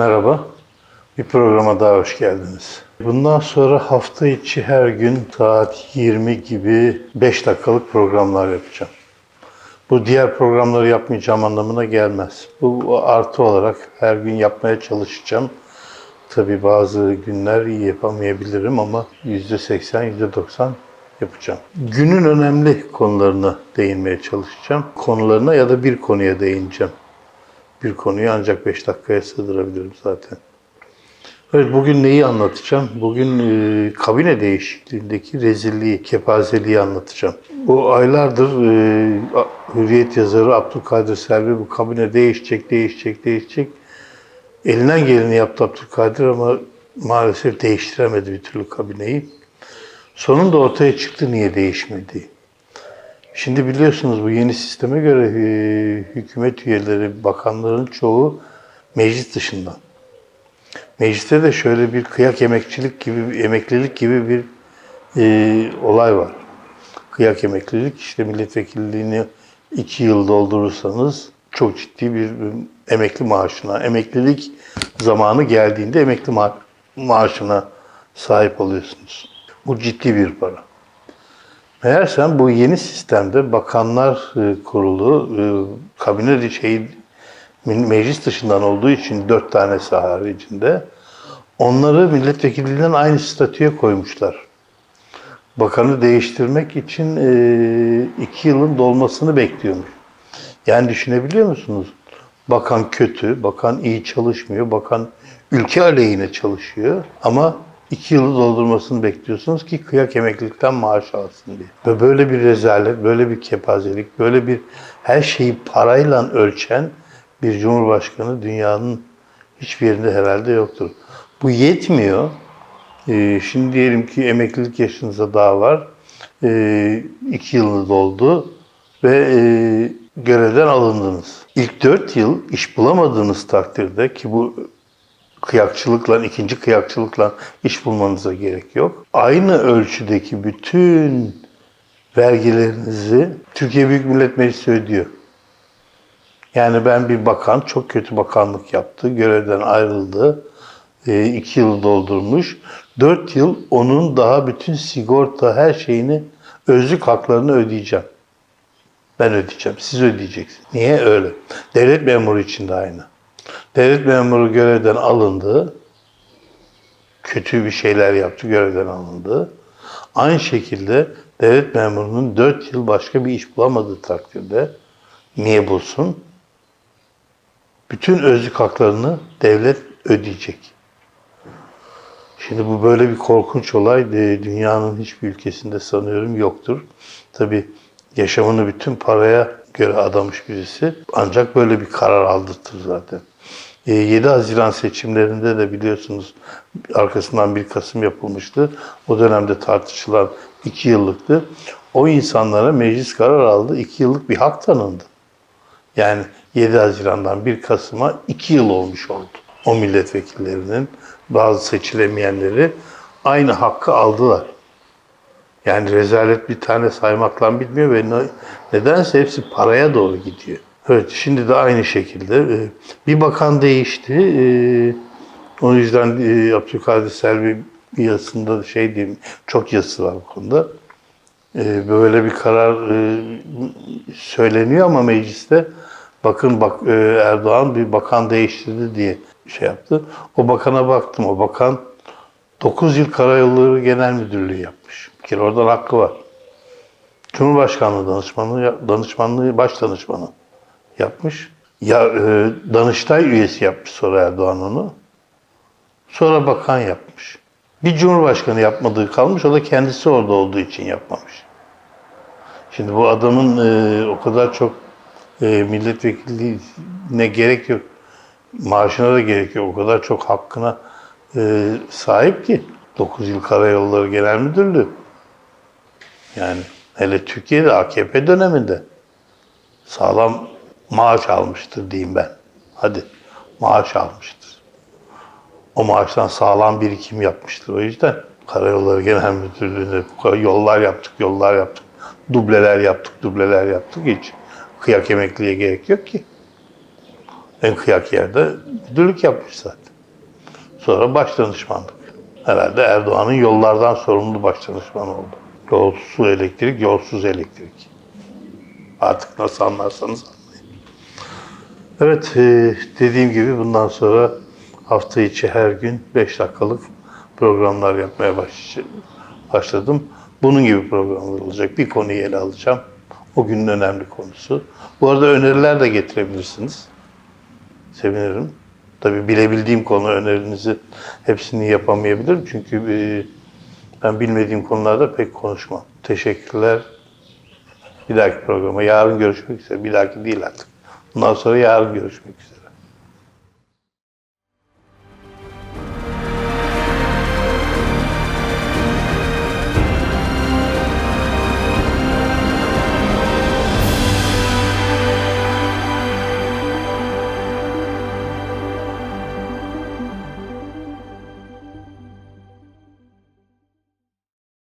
Merhaba, bir programa daha hoş geldiniz. Bundan sonra hafta içi her gün saat 20 gibi 5 dakikalık programlar yapacağım. Bu diğer programları yapmayacağım anlamına gelmez. Bu artı olarak her gün yapmaya çalışacağım. Tabii bazı günler iyi yapamayabilirim ama %80, %90 yapacağım. Günün önemli konularına değinmeye çalışacağım. Konularına ya da bir konuya değineceğim. Bir konuyu ancak 5 dakikaya sığdırabilirim zaten. Evet bugün neyi anlatacağım? Bugün e, kabine değişikliğindeki rezilliği, kepazeliği anlatacağım. Bu aylardır e, Hürriyet yazarı Abdülkadir Selvi bu kabine değişecek, değişecek, değişecek. Elinden geleni yaptı Abdülkadir ama maalesef değiştiremedi bir türlü kabineyi. Sonunda ortaya çıktı niye değişmediği. Şimdi biliyorsunuz bu yeni sisteme göre e, hükümet üyeleri, bakanların çoğu meclis dışından. Mecliste de şöyle bir kıyak emekçilik gibi, emeklilik gibi bir e, olay var. Kıyak emeklilik işte milletvekilliğini iki yıl doldurursanız çok ciddi bir e, emekli maaşına, emeklilik zamanı geldiğinde emekli ma- maaşına sahip oluyorsunuz. Bu ciddi bir para. Meğersem bu yeni sistemde bakanlar e, kurulu e, kabine şey meclis dışından olduğu için dört tanesi haricinde onları milletvekilliğinden aynı statüye koymuşlar. Bakanı değiştirmek için e, iki yılın dolmasını bekliyormuş. Yani düşünebiliyor musunuz? Bakan kötü, bakan iyi çalışmıyor, bakan ülke aleyhine çalışıyor ama iki yılı doldurmasını bekliyorsunuz ki kıyak emeklilikten maaş alsın diye. Ve böyle bir rezalet, böyle bir kepazelik, böyle bir her şeyi parayla ölçen bir cumhurbaşkanı dünyanın hiçbir yerinde herhalde yoktur. Bu yetmiyor. Ee, şimdi diyelim ki emeklilik yaşınıza daha var. Ee, iki yılı doldu ve e, görevden alındınız. İlk dört yıl iş bulamadığınız takdirde ki bu kıyakçılıkla, ikinci kıyakçılıkla iş bulmanıza gerek yok. Aynı ölçüdeki bütün vergilerinizi Türkiye Büyük Millet Meclisi ödüyor. Yani ben bir bakan çok kötü bakanlık yaptı, görevden ayrıldı, e, iki yıl doldurmuş. Dört yıl onun daha bütün sigorta her şeyini, özlük haklarını ödeyeceğim. Ben ödeyeceğim, siz ödeyeceksiniz. Niye öyle? Devlet memuru için de aynı. Devlet memuru görevden alındı, kötü bir şeyler yaptı, görevden alındı. Aynı şekilde devlet memurunun dört yıl başka bir iş bulamadığı takdirde niye bulsun? Bütün özlük haklarını devlet ödeyecek. Şimdi bu böyle bir korkunç olay e, dünyanın hiçbir ülkesinde sanıyorum yoktur. Tabi yaşamını bütün paraya göre adamış birisi ancak böyle bir karar aldırtır zaten. E, 7 Haziran seçimlerinde de biliyorsunuz arkasından 1 Kasım yapılmıştı. O dönemde tartışılan 2 yıllıktı. O insanlara meclis karar aldı. 2 yıllık bir hak tanındı. Yani 7 Haziran'dan 1 Kasım'a 2 yıl olmuş oldu. O milletvekillerinin bazı seçilemeyenleri aynı hakkı aldılar. Yani rezalet bir tane saymakla bitmiyor ve ne- nedense hepsi paraya doğru gidiyor. Evet şimdi de aynı şekilde e, bir bakan değişti. E, O yüzden e, Abdülkadir Selvi yazısında da şey diyeyim çok yazısı var bu konuda. Böyle bir karar söyleniyor ama mecliste bakın bak Erdoğan bir bakan değiştirdi diye şey yaptı. O bakana baktım. O bakan 9 yıl Karayolları Genel Müdürlüğü yapmış. Bir oradan hakkı var. Cumhurbaşkanlığı danışmanlığı, danışmanlığı baş danışmanı yapmış. Ya e, Danıştay üyesi yapmış sonra Erdoğan onu. Sonra bakan yapmış. Bir cumhurbaşkanı yapmadığı kalmış. O da kendisi orada olduğu için yapmamış. Şimdi bu adamın e, o kadar çok e, milletvekilliğine gerek yok. Maaşına da gerek yok. O kadar çok hakkına e, sahip ki. 9 yıl Karayolları Genel Müdürlüğü. Yani hele Türkiye'de AKP döneminde sağlam maaş almıştır diyeyim ben. Hadi maaş almıştır. O maaştan sağlam birikim yapmıştır. O yüzden Karayolları Genel kadar yollar yaptık, yollar yaptık. Dubleler yaptık, dubleler yaptık. Hiç kıyak emekliye gerek yok ki. En kıyak yerde müdürlük yapmış zaten. Sonra baş danışmanlık. Herhalde Erdoğan'ın yollardan sorumlu baş danışman oldu. Yolsuz elektrik, yolsuz elektrik. Artık nasıl anlarsanız anlayın. Evet, e, dediğim gibi bundan sonra hafta içi her gün 5 dakikalık programlar yapmaya baş- başladım. Bunun gibi programlar olacak. Bir konuyu ele alacağım. O günün önemli konusu. Bu arada öneriler de getirebilirsiniz. Sevinirim. Tabii bilebildiğim konu önerinizi hepsini yapamayabilirim. Çünkü e, ben bilmediğim konularda pek konuşmam. Teşekkürler. Bir dahaki programa yarın görüşmek üzere. Bir dahaki değil artık. Bundan sonra yarın görüşmek üzere.